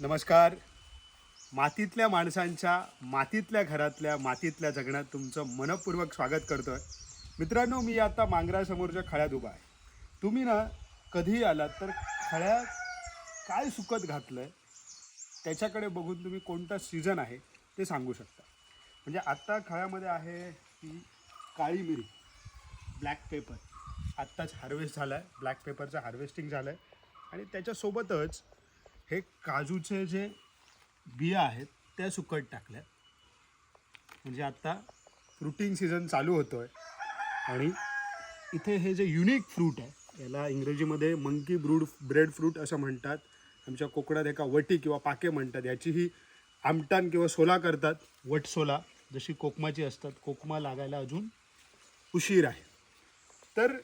नमस्कार. मातीतल्या माणसांच्या मातीतल्या घरातल्या मातीतल्या जगण्यात तुमचं मनपूर्वक स्वागत करतो आहे मित्रांनो मी आता मांगरासमोरच्या खळ्यात उभा आहे. तुम्ही ना कधीही आलात तर खळ्यात काय सुकत घातलं आहे त्याच्याकडे बघून तुम्ही कोणता सीझन आहे ते सांगू शकता. म्हणजे आत्ता खळ्यामध्ये आहे ती काळी मिरी ब्लॅक पेपर आत्ताच हार्वेस्ट झाला आहे ब्लॅक पेपरचं हार्वेस्टिंग झालं आहे आणि त्याच्यासोबतच हे काजूचे जे बिया आहेत त्या सुकट टाकल्या. म्हणजे आत्ता फ्रुटिंग सीझन चालू होतो आहे आणि इथे हे जे युनिक फ्रूट आहे याला इंग्रजीमध्ये मंकी ब्रूड ब्रेड फ्रूट असं म्हणतात. आमच्या कोकणात एका वटी किंवा पाके म्हणतात. याचीही आमटान किंवा सोला करतात. वट सोला जशी कोकमाची असतात कोकमा लागायला अजून उशीर आहे. तर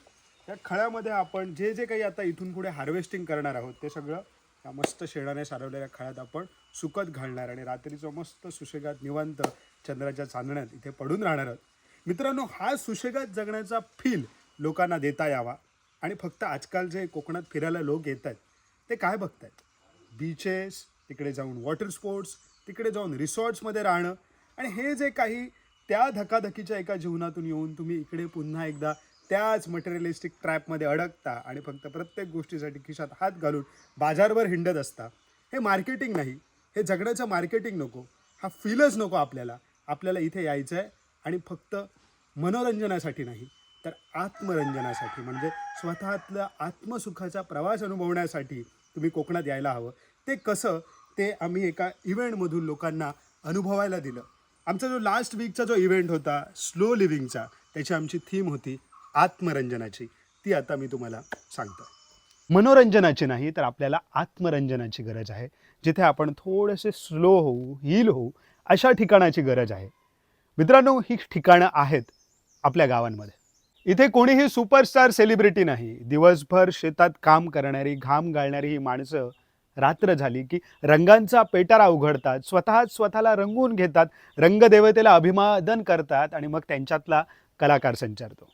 त्या खळ्यामध्ये आपण जे जे काही आता इथून पुढे हार्वेस्टिंग करणार आहोत ते सगळं या मस्त शेणाने सारवलेल्या खळ्यात आपण सुकत घालणार आणि रात्रीचं मस्त सुशेगात निवांत चंद्राच्या चांदण्यात इथे पडून राहणार आहोत. मित्रांनो हा सुशेगात जगण्याचा फील लोकांना देता यावा. आणि फक्त आजकाल जे कोकणात फिरायला लोक येत आहेत ते काय बघतायत? बीचेस तिकडे जाऊन वॉटर स्पोर्ट्स तिकडे जाऊन रिसॉर्ट्समध्ये राहणं. आणि हे जे काही त्या धकाधकीच्या एका जीवनातून येऊन तुम्ही इकडे पुन्हा एकदा त्याच मटेरियलिस्टिक ट्रॅपमध्ये अडकता आणि फक्त प्रत्येक गोष्टीसाठी खिशात हात घालून बाजारवर हिंडत असता. हे मार्केटिंग नाही. हे जगण्याचं मार्केटिंग नको. हा फीलच नको आपल्याला. आपल्याला इथे यायचं आहे आणि फक्त मनोरंजनासाठी नाही तर आत्मरंजनासाठी. म्हणजे स्वतःतलं आत्मसुखाचा प्रवास अनुभवण्यासाठी तुम्ही कोकणात यायला हवं. ते कसं? ते आम्ही एका इव्हेंटमधून लोकांना अनुभवायला दिलं. आमचा जो लास्ट वीकचा जो इव्हेंट होता स्लो लिव्हिंगचा त्याची आमची थीम होती आत्मरंजनाची. ती आता मी तुम्हाला सांगतो मनोरंजनाची नाही तर आपल्याला आत्मरंजनाची गरज आहे. जिथे आपण थोडेसे स्लो होऊ हील होऊ अशा ठिकाणाची गरज आहे. मित्रांनो ही ठिकाणं आहेत आपल्या गावांमध्ये. इथे कोणीही सुपरस्टार सेलिब्रिटी नाही. दिवसभर शेतात काम करणारी घाम गाळणारी ही माणसं रात्र झाली की रंगांचा पेटारा उघडतात स्वतःच स्वतःला रंगवून घेतात रंगदेवतेला अभिवादन करतात आणि मग त्यांच्यातला कलाकार संचारतो.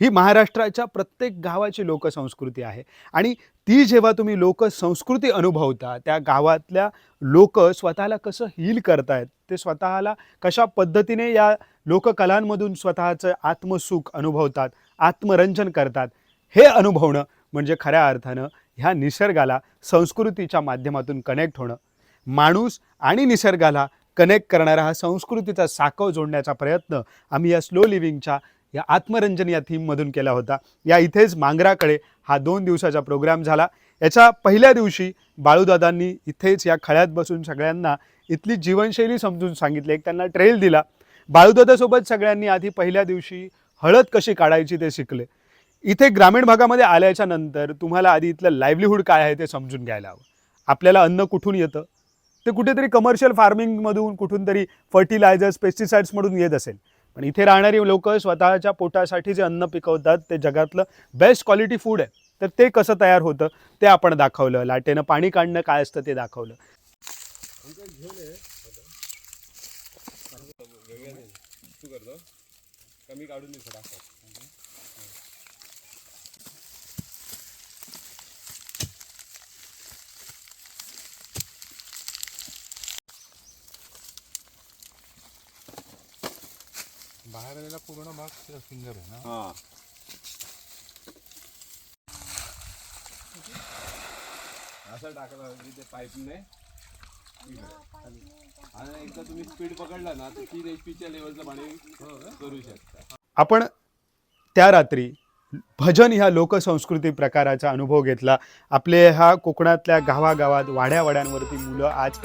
ही महाराष्ट्राच्या प्रत्येक गावाची लोकसंस्कृती आहे. आणि ती जेव्हा तुम्ही लोकसंस्कृती अनुभवता त्या गावातल्या लोक स्वतःला कसं हील करतायत ते स्वतःला कशा पद्धतीने या लोककलांमधून स्वतःचं आत्मसुख अनुभवतात आत्मरंजन करतात हे अनुभवणं म्हणजे खऱ्या अर्थानं ह्या निसर्गाला संस्कृतीच्या माध्यमातून कनेक्ट होणं. माणूस आणि निसर्गाला कनेक्ट करणारा हा संस्कृतीचा साकव जोडण्याचा प्रयत्न आम्ही या स्लो लिव्हिंगच्या या आत्मरंजन या थीममधून केला होता. या इथेच मांगराकडे हा दोन दिवसाचा प्रोग्राम झाला. याच्या पहिल्या दिवशी बाळूदादांनी इथेच या खळ्यात बसून सगळ्यांना इथली जीवनशैली समजून सांगितली. एक त्यांना ट्रेल दिला. बाळूदादासोबत सगळ्यांनी आधी पहिल्या दिवशी हळद कशी काढायची ते शिकले. इथे ग्रामीण भागामध्ये आल्याच्यानंतर तुम्हाला आधी इथलं लाईव्हलीहूड काय आहे ते समजून घ्यायला हवं. आपल्याला अन्न कुठून येतं? ते कुठेतरी कमर्शियल फार्मिंगमधून कुठून तरी फर्टिलायझर्स पेस्टिसाइड्समधून येत असेल. पण इथे राहणारी लोक स्वतःच्या पोटासाठी जे अन्न पिकवतात ते जगातलं बेस्ट क्वालिटी फूड आहे. तर ते कसं तयार होतं ते आपण दाखवलं. लाटेनं पाणी काढणं काय असतं ते दाखवलं. कमी काढून बाहेर आलेला पूर्ण भाग फिंगर आहे ना. हा. असं टाकलं ते पाईपने. आणि एकदा तुम्ही स्पीड पकडला ना तर तीन एच पीच्या लेवलचं पाणी करू शकता. आपण त्या रात्री भजन ह्या लोकसंस्कृती प्रकाराचा अनुभव घेतला. आपले ह्या कोकणातल्या गावागावात वाड्यावाड्यांवरती मुलं आज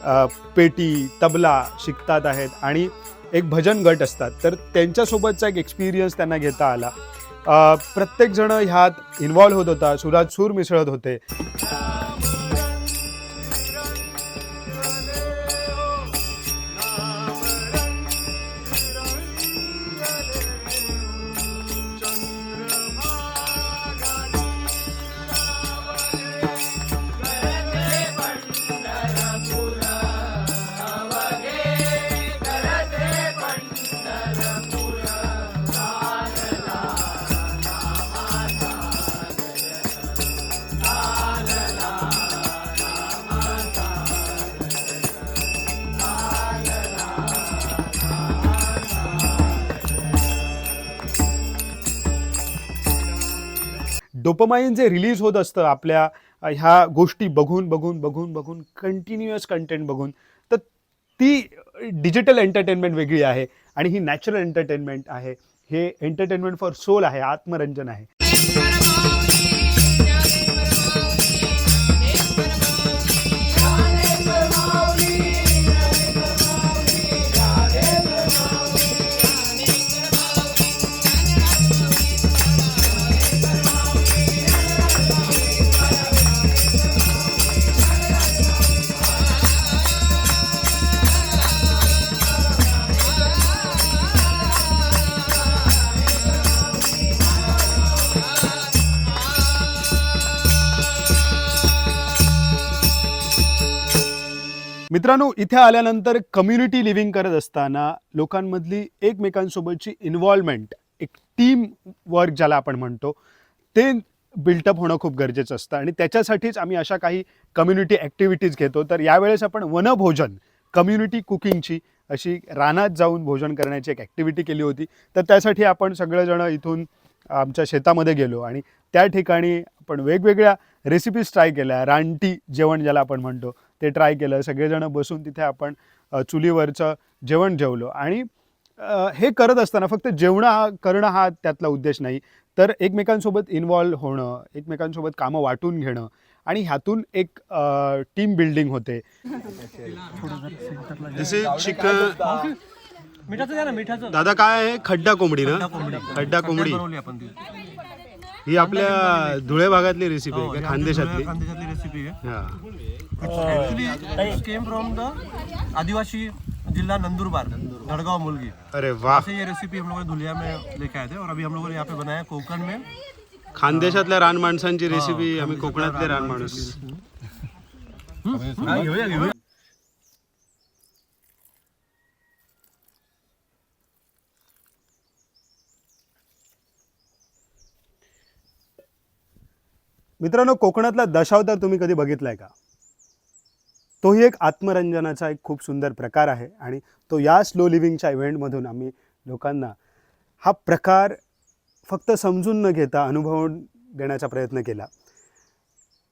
अ, पेटी तबला शिकतात आहेत. आणि एक भजन गट असतात. तर त्यांच्यासोबतचा एक एक्सपिरियन्स त्यांना घेता आला. प्रत्येकजणं प्रत्येकजण ह्यात इन्व्हॉल्व होत होता. सुरात सूर मिसळत होते. डोपमाइन जे रिलीज होत असतं आपल्या ह्या गोष्टी बघून बघून बघून बघून कंटिन्युअस कंटेंट बघून तर ती डिजिटल एंटरटेनमेंट वेगळी आहे आणि ही नॅचरल एंटरटेनमेंट आहे. हे एंटरटेनमेंट फॉर सोल आहे आत्मरंजन आहे. मित्रांनो इथे आल्यानंतर कम्युनिटी लिव्हिंग करत असताना लोकांमधली एकमेकांसोबतची इन्व्हॉल्वमेंट एक टीम वर्क ज्याला आपण म्हणतो ते बिल्टअप होणं खूप गरजेचं असतं. आणि त्याच्यासाठीच आम्ही अशा काही कम्युनिटी ॲक्टिव्हिटीज घेतो. तर यावेळेस आपण वनभोजन कम्युनिटी कुकिंगची अशी रानात जाऊन भोजन करण्याची एक ॲक्टिव्हिटी केली होती. तर त्यासाठी आपण सगळेजणं इथून आमच्या शेतामध्ये गेलो आणि त्या ठिकाणी आपण वेगवेगळ्या रेसिपीज ट्राय केल्या. रानटी जेवण ज्याला आपण म्हणतो ते ट्राय केलं. सगळेजण बसून तिथे आपण चुलीवरचं जेवण जेवलो. आणि हे करत असताना फक्त जेवणं हा करणं हा त्यातला उद्देश नाही. तर एकमेकांसोबत इन्वॉल्व होणं एकमेकांसोबत कामं वाटून घेणं आणि ह्यातून एक टीम बिल्डिंग होते. चिकन दादा काय आहे? खड्डा कोंबडी ना? खड्डा कोंबडी. ही आपल्या धुळे भागातली रेसिपी आहे का? खानदेशातली? खानदेशातली रेसिपी आहे. हा. केम फ्रॉम द आदिवासी जिला नंदुरबार गढ़गांव मुलगी. अरे वाह. ये रेसिपी हम लोगों ने धुलिया में लेके आए थे और अभी हम लोगों ने यहाँ पे बनाया कोकण में. खानदेशातल्या रान माणसांची रेसिपी आम्ही कोकणातले रान माणूस. मित्रांनो कोकणातला दशावतार तुम्ही कधी बघितलाय का? तोही एक आत्मरंजनाचा एक खूप सुंदर प्रकार आहे आणि तो या स्लो लिव्हिंगच्या इव्हेंटमधून आम्ही लोकांना हा प्रकार फक्त समजून न घेता अनुभवून देण्याचा प्रयत्न केला.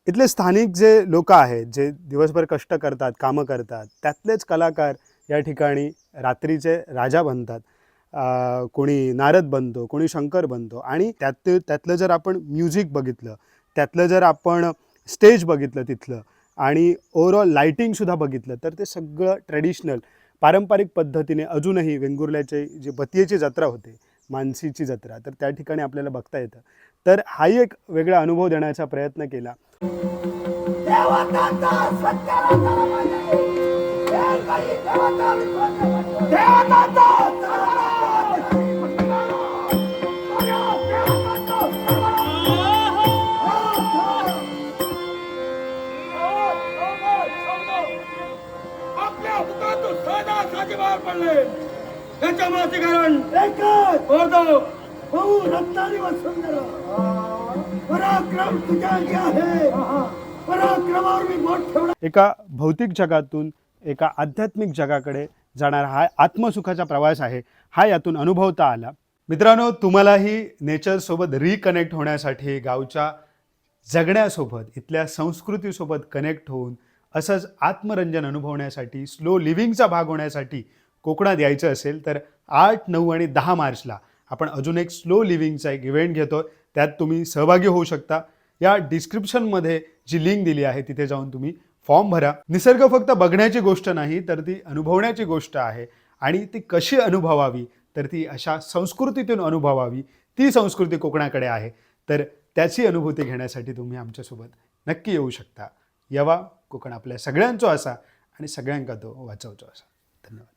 इथले स्थानिक जे लोक आहेत जे दिवसभर कष्ट करतात कामं करतात त्यातलेच कलाकार या ठिकाणी रात्रीचे राजा बनतात. कोणी नारद बनतो कोणी शंकर बनतो आणि त्यात त्यातलं जर आपण म्युझिक बघितलं त्यातलं जर आपण स्टेज बघितलं तिथलं आणि ओव्हरऑल लाईटिंगसुद्धा बघितलं तर ते सगळं ट्रेडिशनल पारंपरिक पद्धतीने अजूनही वेंगुर्ल्याचे जे बतियेची जत्रा होते मानसीची जत्रा तर त्या ठिकाणी आपल्याला बघता येतं. तर हाही एक वेगळा अनुभव देण्याचा प्रयत्न केला. आपल्या भाऊ वसुंधरा पराक्रम तुझ्या जे आहे। पराक्रमावर मी बोट एका भौतिक जगातून एका आध्यात्मिक जगाकडे जाणारा हा आत्मसुखाचा प्रवास आहे. हा यातून अनुभवता आला. मित्रांनो तुम्हालाही नेचरसोबत रिकनेक्ट होण्यासाठी गावच्या जगण्यासोबत इथल्या संस्कृतीसोबत कनेक्ट होऊन असंच आत्मरंजन अनुभवण्यासाठी स्लो लिव्हिंगचा भाग होण्यासाठी कोकणात यायचं असेल तर आठ नऊ आणि दहा मार्चला आपण अजून एक स्लो लिव्हिंगचा एक इव्हेंट घेतो त्यात तुम्ही सहभागी होऊ शकता. या डिस्क्रिप्शनमध्ये जी लिंक दिली आहे तिथे जाऊन तुम्ही फॉर्म भरा. निसर्ग फक्त बघण्याची गोष्ट नाही तर ती अनुभवण्याची गोष्ट आहे. आणि ती कशी अनुभवावी? तर ती अशा संस्कृतीतून अनुभवावी. ती संस्कृती कोकणाकडे आहे. तर त्याची अनुभूती घेण्यासाठी तुम्ही आमच्यासोबत नक्की येऊ शकता. यवा कोकण आपल्या सगळ्यांचो असा आणि सगळ्यांका तो वाचवचो असा. धन्यवाद.